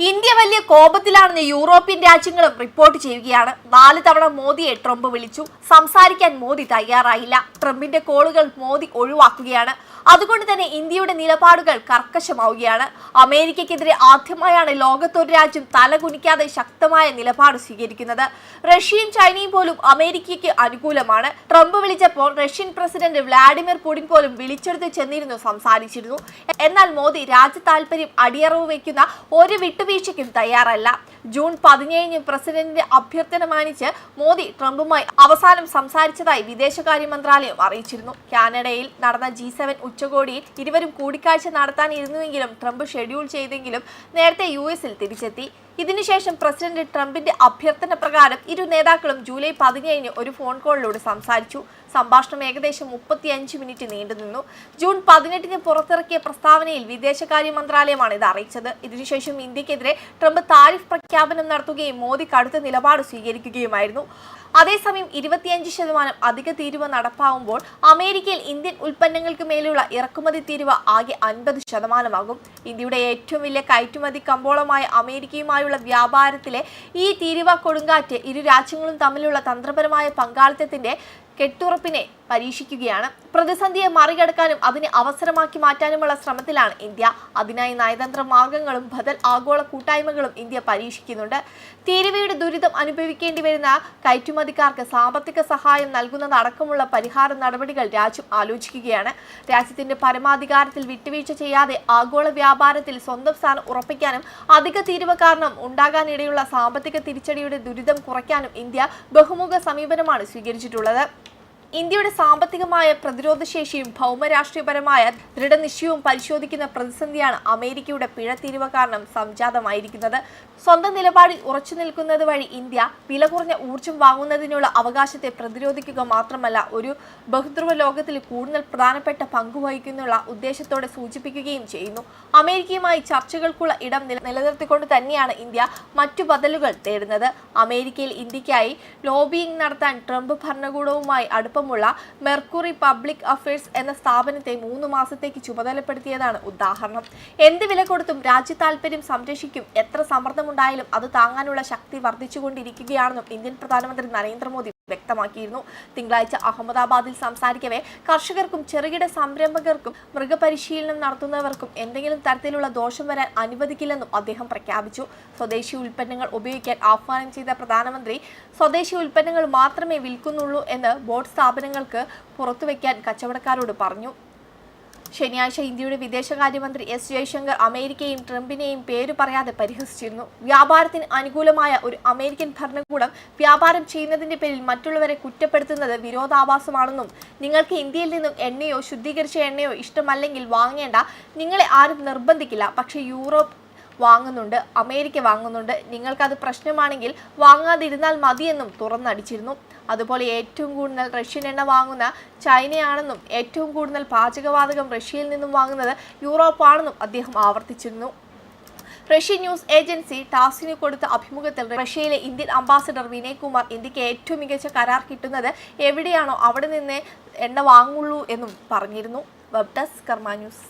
India വലിയ കോപത്തിലാണെന്ന് European രാജ്യങ്ങളും report ചെയ്യുകയാണ്. നാല് തവണ മോദിയെ ട്രംപ് വിളിച്ചു. സംസാരിക്കാൻ മോദി തയ്യാറായില്ല. ട്രംപിന്റെ കോളുകൾ മോദി ഒഴിവാക്കുകയാണ്. അതുകൊണ്ട് തന്നെ ഇന്ത്യയുടെ നിലപാടുകൾ കർക്കശമാവുകയാണ്. അമേരിക്കയ്ക്കെതിരെ ആദ്യമായാണ് ലോകത്തൊരു രാജ്യം തലകുനിക്കാതെ ശക്തമായ നിലപാട് സ്വീകരിക്കുന്നത്. റഷ്യയും ചൈനയും പോലും അമേരിക്കയ്ക്ക് അനുകൂലമാണ്. ട്രംപ് വിളിച്ചപ്പോൾ റഷ്യൻ പ്രസിഡന്റ് വ്ളാഡിമിർ പുടിൻ പോലും വിളിച്ചെടുത്ത് ചെന്നിരുന്നു സംസാരിച്ചിരുന്നു. എന്നാൽ മോദി രാജ്യ താല്പര്യം അടിയറവ് വയ്ക്കുന്ന ഒരു വിട്ടുവീഴ്ചയ്ക്കും തയ്യാറല്ല. ജൂൺ പതിനേഴിന് പ്രസിഡന്റിന്റെ അഭ്യർത്ഥന മാനിച്ച് മോദി ട്രംപുമായി അവസാനം സംസാരിച്ചതായി വിദേശകാര്യ മന്ത്രാലയം അറിയിച്ചിരുന്നു. കാനഡയിൽ നടന്ന ജി സെവൻ ഉച്ചകോടിയിൽ ഇരുവരും കൂടിക്കാഴ്ച നടത്താനിരുന്നുവെങ്കിലും ട്രംപ് ഷെഡ്യൂൾ ചെയ്തെങ്കിലും നേരത്തെ യു എസിൽ തിരിച്ചെത്തി. ഇതിനുശേഷം പ്രസിഡന്റ് ട്രംപിന്റെ അഭ്യർത്ഥന പ്രകാരം ഇരു നേതാക്കളും ജൂലൈ പതിനേഴിന് ഒരു ഫോൺ കോളിലൂടെ സംസാരിച്ചു. സംഭാഷണം ഏകദേശം മുപ്പത്തിയഞ്ച് മിനിറ്റ് നീണ്ടുനിന്നു ജൂൺ പതിനെട്ടിന് പുറത്തിറക്കിയ പ്രസ്താവനയിൽ വിദേശകാര്യ മന്ത്രാലയമാണ് ഇത് അറിയിച്ചത്. ഇതിനുശേഷം ഇന്ത്യക്കെതിരെ ട്രംപ് താരിഫ് പ്രഖ്യാപനം നടത്തുകയും മോദി കടുത്ത നിലപാട് സ്വീകരിക്കുകയുമായിരുന്നു. അതേസമയം ഇരുപത്തിയഞ്ച് ശതമാനം അധിക തീരുവ നടപ്പാവുമ്പോൾ അമേരിക്കയിൽ ഇന്ത്യൻ ഉൽപ്പന്നങ്ങൾക്ക് മേലുള്ള ഇറക്കുമതി തീരുവ ആകെ അൻപത് ശതമാനമാകും. ഇന്ത്യയുടെ ഏറ്റവും വലിയ കയറ്റുമതി കമ്പോളമായ അമേരിക്കയുമായുള്ള വ്യാപാരത്തിലെ ഈ തീരുവ കൊടുങ്കാറ്റ് ഇരു രാജ്യങ്ങളും തമ്മിലുള്ള തന്ത്രപരമായ പങ്കാളിത്തത്തിന്റെ കെട്ടുറപ്പിനെ പരീക്ഷിക്കുകയാണ്. പ്രതിസന്ധിയെ മറികടക്കാനും അതിനെ അവസരമാക്കി മാറ്റാനുമുള്ള ശ്രമത്തിലാണ് ഇന്ത്യ. അതിനായി നയതന്ത്ര മാർഗങ്ങളും ബദൽ ആഗോള കൂട്ടായ്മകളും ഇന്ത്യ പരീക്ഷിക്കുന്നുണ്ട്. തീരുവയുടെ ദുരിതം അനുഭവിക്കേണ്ടി വരുന്ന കയറ്റുമതിക്കാർക്ക് സാമ്പത്തിക സഹായം നൽകുന്നതടക്കമുള്ള പരിഹാര നടപടികൾ രാജ്യം ആലോചിക്കുകയാണ്. രാജ്യത്തിന്റെ പരമാധികാരത്തിൽ വിട്ടുവീഴ്ച ചെയ്യാതെ ആഗോള വ്യാപാരത്തിൽ സ്വന്തം സ്ഥാനം ഉറപ്പിക്കാനും അധിക തീരുവ കാരണം ഉണ്ടാകാനിടയുള്ള സാമ്പത്തിക തിരിച്ചടിയുടെ ദുരിതം കുറയ്ക്കാനും ഇന്ത്യ ബഹുമുഖ സമീപനമാണ് സ്വീകരിച്ചിട്ടുള്ളത്. ഇന്ത്യയുടെ സാമ്പത്തികമായ പ്രതിരോധശേഷിയും ഭൗമരാഷ്ട്രീയപരമായ ദൃഢനിശ്ചയവും പരിശോധിക്കുന്ന പ്രതിസന്ധിയാണ് അമേരിക്കയുടെ പിഴ തീരുവ കാരണം സംജാതമായിരിക്കുന്നത്. സ്വന്തം നിലപാടിൽ ഉറച്ചു നിൽക്കുന്നത് വഴി ഇന്ത്യ വില കുറഞ്ഞ ഊർജം വാങ്ങുന്നതിനുള്ള അവകാശത്തെ പ്രതിരോധിക്കുക മാത്രമല്ല ഒരു ബഹുധ്രുവ ലോകത്തിൽ കൂടുതൽ പ്രധാനപ്പെട്ട പങ്കുവഹിക്കുന്നുള്ള ഉദ്ദേശത്തോടെ സൂചിപ്പിക്കുകയും ചെയ്യുന്നു. അമേരിക്കയുമായി ചർച്ചകൾക്കുള്ള ഇടം നിലനിർത്തിക്കൊണ്ട് തന്നെയാണ് ഇന്ത്യ മറ്റു ബദലുകൾ തേടുന്നത്. അമേരിക്കയിൽ ഇന്ത്യക്കായി ലോബിയിങ് നടത്താൻ ട്രംപ് ഭരണകൂടവുമായി അടുപ്പമുള്ള മെർക്കുറി പബ്ലിക് അഫയേഴ്സ് എന്ന സ്ഥാപനത്തെ മൂന്ന് മാസത്തേക്ക് ചുമതലപ്പെടുത്തിയതാണ് ഉദാഹരണം. എന്ത് വില കൊടുത്തും രാജ്യ താൽപര്യം സംരക്ഷിക്കും. എത്ര സമ്മർദ്ദമുണ്ടായാലും അത് താങ്ങാനുള്ള ശക്തി വർദ്ധിച്ചുകൊണ്ടിരിക്കുകയാണെന്നും ഇന്ത്യൻ പ്രധാനമന്ത്രി നരേന്ദ്രമോദി വ്യക്തമാക്കിയിരുന്നു. തിങ്കളാഴ്ച അഹമ്മദാബാദിൽ സംസാരിക്കവേ കർഷകർക്കും ചെറുകിട സംരംഭകർക്കും മൃഗപരിശീലനം നടത്തുന്നവർക്കും എന്തെങ്കിലും തരത്തിലുള്ള ദോഷം വരാൻ അനുവദിക്കില്ലെന്നും അദ്ദേഹം പ്രഖ്യാപിച്ചു. സ്വദേശി ഉൽപ്പന്നങ്ങൾ ഉപയോഗിക്കാൻ ആഹ്വാനം ചെയ്ത പ്രധാനമന്ത്രി സ്വദേശി ഉൽപ്പന്നങ്ങൾ മാത്രമേ വിൽക്കുന്നുള്ളൂ എന്ന് ബോർഡ് സ്ഥാപനങ്ങൾക്ക് പുറത്തുവയ്ക്കാൻ കച്ചവടക്കാരോട് പറഞ്ഞു. ശനിയാഴ്ച ഇന്ത്യയുടെ വിദേശകാര്യമന്ത്രി എസ് ജയശങ്കർ അമേരിക്കയും ട്രംപിനെയും പേര് പറയാതെ പരിഹസിച്ചിരുന്നു. വ്യാപാരത്തിന് അനുകൂലമായ ഒരു അമേരിക്കൻ ഭരണകൂടം വ്യാപാരം ചെയ്യുന്നതിന്റെ പേരിൽ മറ്റുള്ളവരെ കുറ്റപ്പെടുത്തുന്നത് വിരോധാഭാസമാണെന്നും നിങ്ങൾക്ക് ഇന്ത്യയിൽ നിന്നും എണ്ണയോ ശുദ്ധീകരിച്ച എണ്ണയോ ഇഷ്ടമല്ലെങ്കിൽ വാങ്ങേണ്ട നിങ്ങളെ ആരും നിർബന്ധിക്കില്ല. പക്ഷേ യൂറോപ്പ് വാങ്ങുന്നുണ്ട് അമേരിക്ക വാങ്ങുന്നുണ്ട്. നിങ്ങൾക്കത് പ്രശ്നമാണെങ്കിൽ വാങ്ങാതിരുന്നാൽ മതിയെന്നും തുറന്നടിച്ചിരുന്നു. അതുപോലെ ഏറ്റവും കൂടുതൽ റഷ്യൻ എണ്ണ വാങ്ങുന്ന ചൈനയാണെന്നും ഏറ്റവും കൂടുതൽ പാചകവാതകം റഷ്യയിൽ നിന്നും വാങ്ങുന്നത് യൂറോപ്പാണെന്നും അദ്ദേഹം ആവർത്തിച്ചിരുന്നു. റഷ്യൻ ന്യൂസ് ഏജൻസി ടാസിന് കൊടുത്ത അഭിമുഖത്തിൽ റഷ്യയിലെ ഇന്ത്യൻ അംബാസഡർ വിനയ് കുമാർ ഇന്ത്യയ്ക്ക് ഏറ്റവും മികച്ച കരാർ കിട്ടുന്നത് എവിടെയാണോ അവിടെ നിന്ന് എണ്ണ വാങ്ങുള്ളൂ എന്നും പറഞ്ഞിരുന്നു. Web desk Karma news.